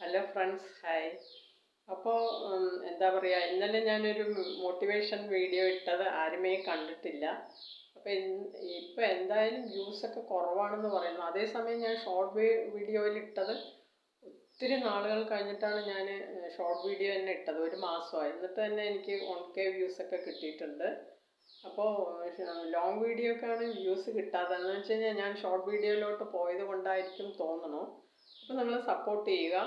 Hello friends hi അപ്പോൾ എന്താ പറയുക ഇന്നലെ ഞാനൊരു മോട്ടിവേഷൻ വീഡിയോ ഇട്ടത് ആരുമേ കണ്ടിട്ടില്ല. അപ്പോൾ ഇപ്പോൾ എന്തായാലും വ്യൂസൊക്കെ കുറവാണെന്ന് പറയുന്നു. അതേസമയം ഞാൻ ഷോർട്ട് വീഡിയോയിൽ ഇട്ടത് ഒത്തിരി നാളുകൾ കഴിഞ്ഞിട്ടാണ് ഞാൻ ഷോർട്ട് വീഡിയോ തന്നെ ഇട്ടത്. ഒരു മാസമായി. എന്നിട്ട് തന്നെ എനിക്ക് വൺ കെ വ്യൂസൊക്കെ കിട്ടിയിട്ടുണ്ട്. അപ്പോൾ ലോങ് വീഡിയോക്കാണ് വ്യൂസ് കിട്ടാത്തതെന്ന് വെച്ച് കഴിഞ്ഞാൽ ഞാൻ ഷോർട്ട് വീഡിയോയിലോട്ട് പോയത് കൊണ്ടായിരിക്കും തോന്നണു. അപ്പോൾ നിങ്ങൾ സപ്പോർട്ട് ചെയ്യുക.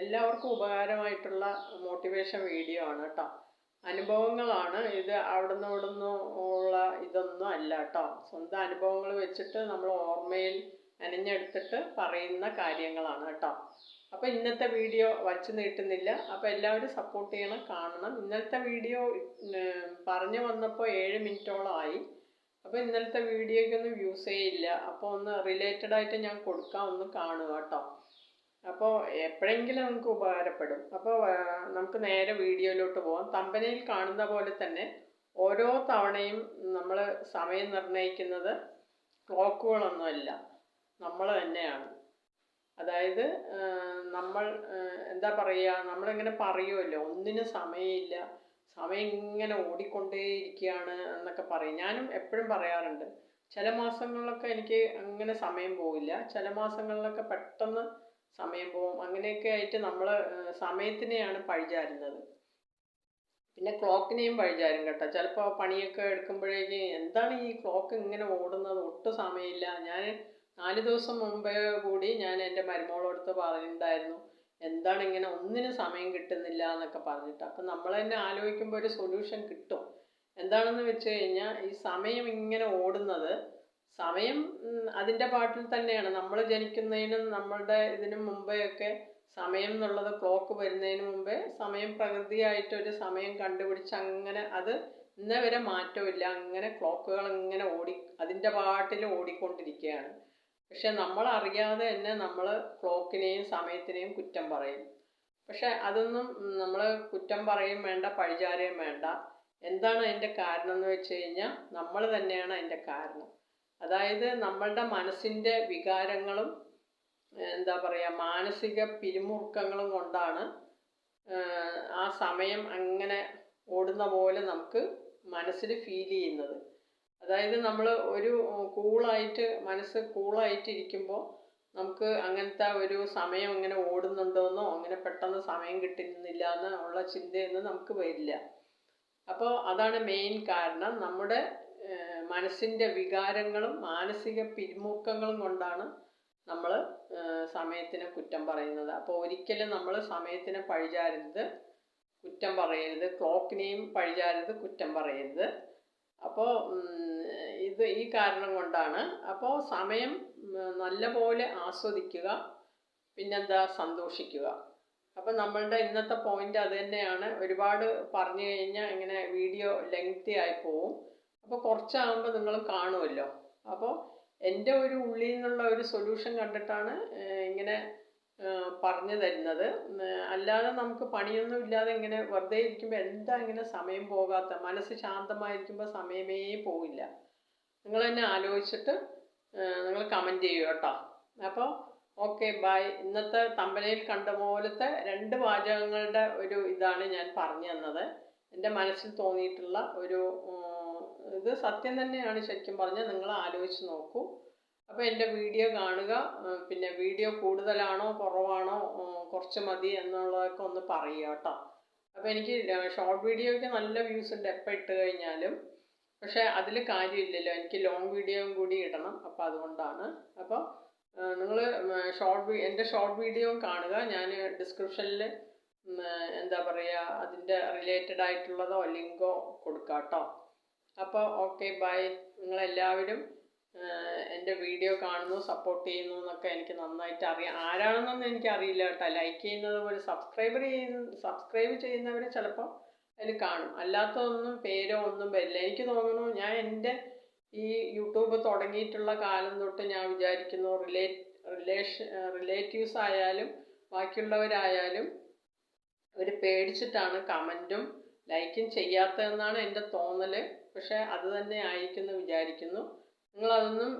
എല്ലാവർക്കും ഉപകാരമായിട്ടുള്ള മോട്ടിവേഷൻ വീഡിയോ ആണ് കേട്ടോ അനുഭവങ്ങളാണ്. ഇത് അവിടുന്ന് ഇവിടുന്ന് ഉള്ള ഇതൊന്നും അല്ല കേട്ടോ സ്വന്തം അനുഭവങ്ങൾ വെച്ചിട്ട് നമ്മൾ ഓർമ്മയിൽ അനഞ്ഞെടുത്തിട്ട് പറയുന്ന കാര്യങ്ങളാണ് കേട്ടോ അപ്പോൾ ഇന്നത്തെ വീഡിയോ വച്ച് നീട്ടുന്നില്ല. അപ്പോൾ എല്ലാവരും സപ്പോർട്ട് ചെയ്യണം കാണണം. ഇന്നലത്തെ വീഡിയോ പറഞ്ഞു വന്നപ്പോൾ ഏഴ് മിനിറ്റോളമായി അപ്പോൾ ഇന്നലത്തെ വീഡിയോയ്ക്കൊന്നും വ്യൂസ് ഇല്ല. അപ്പോൾ ഒന്ന് റിലേറ്റഡ് ആയിട്ട് ഞാൻ കൊടുക്കാം ഒന്ന് കാണുക കേട്ടോ അപ്പോൾ എപ്പോഴെങ്കിലും നമുക്ക് ഉപകാരപ്പെടും. അപ്പോൾ നമുക്ക് നേരെ വീഡിയോയിലോട്ട് പോകാം തമ്പനയിൽ കാണുന്ന പോലെ തന്നെ ഓരോ തവണയും നമ്മൾ സമയം നിർണയിക്കുന്നത് ക്ലോക്കുകളൊന്നുമല്ല നമ്മൾ തന്നെയാണ്. അതായത് നമ്മൾ എന്താ പറയുക നമ്മളിങ്ങനെ പറയുമല്ലോ ഒന്നിനും സമയമില്ല. സമയം ഇങ്ങനെ ഓടിക്കൊണ്ടേയിരിക്കുകയാണ് എന്നൊക്കെ പറയും. ഞാനും എപ്പോഴും പറയാറുണ്ട്. ചില മാസങ്ങളിലൊക്കെ എനിക്ക് അങ്ങനെ സമയം പോവില്ല. ചില മാസങ്ങളിലൊക്കെ പെട്ടെന്ന് സമയം പോവും അങ്ങനെയൊക്കെ ആയിട്ട് നമ്മൾ സമയത്തിനെയാണ് പഴിചാരുന്നത്. പിന്നെ ക്ലോക്കിനെയും പഴിചാരും കേട്ടോ. ചിലപ്പോൾ പണിയൊക്കെ എടുക്കുമ്പോഴേക്ക് എന്താണ് ഈ ക്ലോക്ക് ഇങ്ങനെ ഓടുന്നത്? ഒട്ടും സമയമില്ല. ഞാൻ നാല് ദിവസം മുമ്പേ കൂടി ഞാൻ എന്റെ മരുമോളടുത്ത് പറഞ്ഞിട്ടുണ്ടായിരുന്നു. എന്താണ് ഇങ്ങനെ ഒന്നിനും സമയം കിട്ടുന്നില്ല എന്നൊക്കെ പറഞ്ഞിട്ട്. അപ്പം നമ്മൾ തന്നെ ആലോചിക്കുമ്പോൾ ഒരു സൊല്യൂഷൻ കിട്ടും. എന്താണെന്ന് വെച്ച് കഴിഞ്ഞാൽ ഈ സമയം ഇങ്ങനെ ഓടുന്നത് സമയം അതിന്റെ പാട്ടിൽ തന്നെയാണ്. നമ്മൾ ജനിക്കുന്നതിനും നമ്മളുടെ ഇതിനും മുമ്പേ ഒക്കെ സമയം എന്നുള്ളത് ക്ലോക്ക് വരുന്നതിന് മുമ്പേ സമയം പ്രകൃതിയായിട്ടൊരു സമയം കണ്ടുപിടിച്ച് അങ്ങനെ അത് ഇന്നേ വരെ മാറ്റമില്ല അങ്ങനെ ക്ലോക്കുകൾ ഇങ്ങനെ ഓടി അതിന്റെ പാട്ടിൽ ഓടിക്കൊണ്ടിരിക്കുകയാണ്. പക്ഷെ നമ്മൾ അറിയാതെ തന്നെ നമ്മൾ ക്ലോക്കിനെയും സമയത്തിനെയും കുറ്റം പറയും. പക്ഷെ അതൊന്നും നമ്മൾ കുറ്റം പറയും വേണ്ട പഴിചാരുകയും വേണ്ട. എന്താണ് അതിന്റെ കാരണം എന്ന് വെച്ച് കഴിഞ്ഞാൽ നമ്മൾ തന്നെയാണ് അതിന്റെ കാരണം. അതായത് നമ്മളുടെ മനസ്സിന്റെ വികാരങ്ങളും എന്താ പറയുക മാനസിക പിരിമുറുക്കങ്ങളും കൊണ്ടാണ് ആ സമയം അങ്ങനെ ഓടുന്ന പോലെ നമുക്ക് മനസ്സിൽ ഫീൽ ചെയ്യുന്നത്. അതായത് നമ്മൾ ഒരു കൂളായിട്ട് മനസ്സ് കൂളായിട്ടിരിക്കുമ്പോൾ നമുക്ക് അങ്ങനത്തെ ഒരു സമയം ഇങ്ങനെ ഓടുന്നുണ്ടോന്നോ അങ്ങനെ പെട്ടെന്ന് സമയം കിട്ടുന്നില്ല എന്നോ ഉള്ള ചിന്തയൊന്നും നമുക്ക് വരില്ല. അപ്പോൾ അതാണ് മെയിൻ കാരണം. നമ്മുടെ മനസ്സിന്റെ വികാരങ്ങളും മാനസിക പിരിമുറുക്കങ്ങളും കൊണ്ടാണ് നമ്മൾ സമയത്തിനെ കുറ്റം പറയുന്നത്. അപ്പോൾ ഒരിക്കലും നമ്മൾ സമയത്തിനെ പഴിചാരരുത് കുറ്റം പറയരുത്. ക്ലോക്കിനെയും പഴിചാരരുത് കുറ്റം പറയരുത്. അപ്പോൾ ഇത് ഈ കാരണം കൊണ്ടാണ്. അപ്പോൾ സമയം നല്ലപോലെ ആസ്വദിക്കുക പിന്നെന്താ സന്തോഷിക്കുക. അപ്പം നമ്മളുടെ ഇന്നത്തെ പോയിന്റ് അത് തന്നെയാണ്. ഒരുപാട് പറഞ്ഞു കഴിഞ്ഞാൽ ഇങ്ങനെ വീഡിയോ ലെങ്തി ആയി പോവും. അപ്പോൾ കുറച്ചാകുമ്പോൾ നിങ്ങൾ കാണുമല്ലോ അപ്പോൾ എന്റെ ഒരു ഉള്ളിൽ നിന്നുള്ള ഒരു സൊല്യൂഷൻ കണ്ടിട്ടാണ് ഇങ്ങനെ പറഞ്ഞു തരുന്നത്. അല്ലാതെ നമുക്ക് പണിയൊന്നും ഇല്ലാതെ ഇങ്ങനെ വെറുതെ ഇരിക്കുമ്പോൾ എന്താ ഇങ്ങനെ സമയം പോകാത്ത? മനസ്സ് ശാന്തമായിരിക്കുമ്പോൾ സമയമേ പോവില്ല. നിങ്ങൾ തന്നെ ആലോചിച്ചിട്ട് നിങ്ങൾ കമന്റ് ചെയ്യൂ കേട്ടോ. അപ്പോൾ ഓക്കെ ബൈ ഇന്നത്തെ തമ്പനയിൽ കണ്ട പോലത്തെ രണ്ട് വാചകങ്ങളുടെ ഒരു ഇതാണ് ഞാൻ പറഞ്ഞു തന്നത്. എന്റെ മനസ്സിൽ തോന്നിയിട്ടുള്ള ഒരു ഇത് സത്യം തന്നെയാണ് ശരിക്കും പറഞ്ഞാൽ നിങ്ങൾ ആലോചിച്ച് നോക്കൂ. അപ്പോൾ എന്റെ വീഡിയോ കാണുക പിന്നെ വീഡിയോ കൂടുതലാണോ കുറവാണോ കുറച്ച് മതി എന്നുള്ളതൊക്കെ ഒന്ന് പറയുക കേട്ടോ. അപ്പോൾ എനിക്ക് ഷോർട്ട് വീഡിയോയ്ക്ക് നല്ല വ്യൂസ് ഉണ്ട് എപ്പോൾ ഇട്ട് കഴിഞ്ഞാലും. പക്ഷേ അതിൽ കാര്യമില്ലല്ലോ എനിക്ക് ലോങ് വീഡിയോയും കൂടി ഇടണം അപ്പോൾ അതുകൊണ്ടാണ്. അപ്പോൾ നിങ്ങൾ ഷോർട്ട് എന്റെ ഷോർട്ട് വീഡിയോ കാണുക. ഞാൻ ഡിസ്ക്രിപ്ഷനിൽ എന്താ പറയുക അതിന്റെ റിലേറ്റഡ് ആയിട്ടുള്ളതോ ലിങ്കോ കൊടുക്കാം കേട്ടോ അപ്പോൾ ഓക്കെ ബൈ നിങ്ങളെല്ലാവരും എന്റെ വീഡിയോ കാണുന്നു സപ്പോർട്ട് ചെയ്യുന്നു എന്നൊക്കെ എനിക്ക് നന്നായിട്ട് അറിയാം. ആരാണെന്നൊന്നും എനിക്ക് അറിയില്ല കേട്ടോ. ലൈക്ക് ചെയ്യുന്നത് പോലെ സബ്സ്ക്രൈബർ ചെയ്യുന്ന സബ്സ്ക്രൈബ് ചെയ്യുന്നവർ ചിലപ്പോൾ അതിൽ കാണും. അല്ലാത്തതൊന്നും പേരോ ഒന്നും വരില്ല. എനിക്ക് തോന്നുന്നു ഞാൻ എന്റെ ഈ യൂട്യൂബ് തുടങ്ങിയിട്ടുള്ള കാലം തൊട്ട് ഞാൻ വിചാരിക്കുന്നു റിലേറ്റ് റിലേഷൻ റിലേറ്റീവ്സ് ആയാലും ബാക്കിയുള്ളവരായാലും അവർ പേടിച്ചിട്ടാണ് കമന്റും ലൈക്കും ചെയ്യാത്തതെന്നാണ് എന്റെ തോന്നൽ പക്ഷേ അത് തന്നെ ആയിരിക്കുമെന്ന് വിചാരിക്കുന്നു. നിങ്ങളതൊന്നും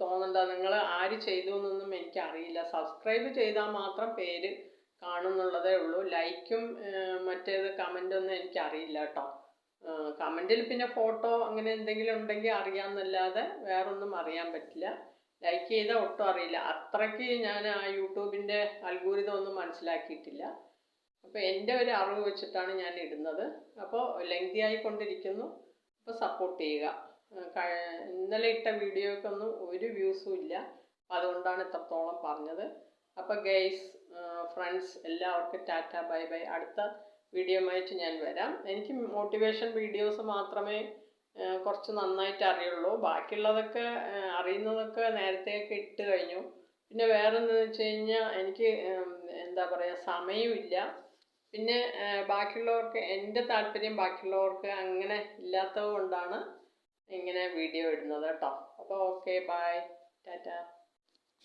തോന്നണ്ട. നിങ്ങൾ ആര് ചെയ്തു എന്നൊന്നും എനിക്കറിയില്ല. സബ്സ്ക്രൈബ് ചെയ്താൽ മാത്രം പേര് കാണുന്നുള്ളതേ ഉള്ളൂ. ലൈക്കും മറ്റേത് കമന്റൊന്നും എനിക്കറിയില്ല കേട്ടോ. കമന്റിൽ പിന്നെ ഫോട്ടോ അങ്ങനെ എന്തെങ്കിലും ഉണ്ടെങ്കിൽ അറിയാമെന്നല്ലാതെ വേറൊന്നും അറിയാൻ പറ്റില്ല. ലൈക്ക് ചെയ്താൽ ഒട്ടും അറിയില്ല. അത്രയ്ക്ക് ഞാൻ ആ യൂട്യൂബിന്റെ അൽഗൂരിതം ഒന്നും മനസ്സിലാക്കിയിട്ടില്ല. അപ്പോൾ എന്റെ ഒരു അറിവ് വെച്ചിട്ടാണ് ഞാൻ ഇടുന്നത്. അപ്പോൾ ലെങ്തി ആയിക്കൊണ്ടിരിക്കുന്നു അപ്പോൾ സപ്പോർട്ട് ചെയ്യുക. ഇന്നലെ ഇട്ട വീഡിയോയ്ക്കൊന്നും ഒരു വ്യൂസും ഇല്ല. അപ്പോൾ അതുകൊണ്ടാണ് ഇത്രത്തോളം പറഞ്ഞത്. അപ്പോൾ ഗൈസ് ഫ്രണ്ട്സ് എല്ലാവർക്കും ടാറ്റ ബൈ ബൈ. അടുത്ത വീഡിയോയുമായിട്ട് ഞാൻ വരാം. എനിക്ക് മോട്ടിവേഷൻ വീഡിയോസ് മാത്രമേ കുറച്ച് നന്നായിട്ട് അറിയുള്ളൂ. ബാക്കിയുള്ളതൊക്കെ അറിയുന്നതൊക്കെ നേരത്തെയൊക്കെ ഇട്ട് കഴിഞ്ഞു. പിന്നെ വേറെ എന്താണെന്ന് വെച്ച് കഴിഞ്ഞാൽ എനിക്ക് എന്താ പറയുക സമയമില്ല. പിന്നെ ബാക്കിയുള്ളവർക്ക് എന്റെ താല്പര്യം ബാക്കിയുള്ളവർക്ക് അങ്ങനെ ഇല്ലാത്തത് കൊണ്ടാണ് ഇങ്ങനെ വീഡിയോ ഇടുന്നത് കേട്ടോ. അപ്പോൾ ഓക്കെ ബൈ. ടാറ്റ.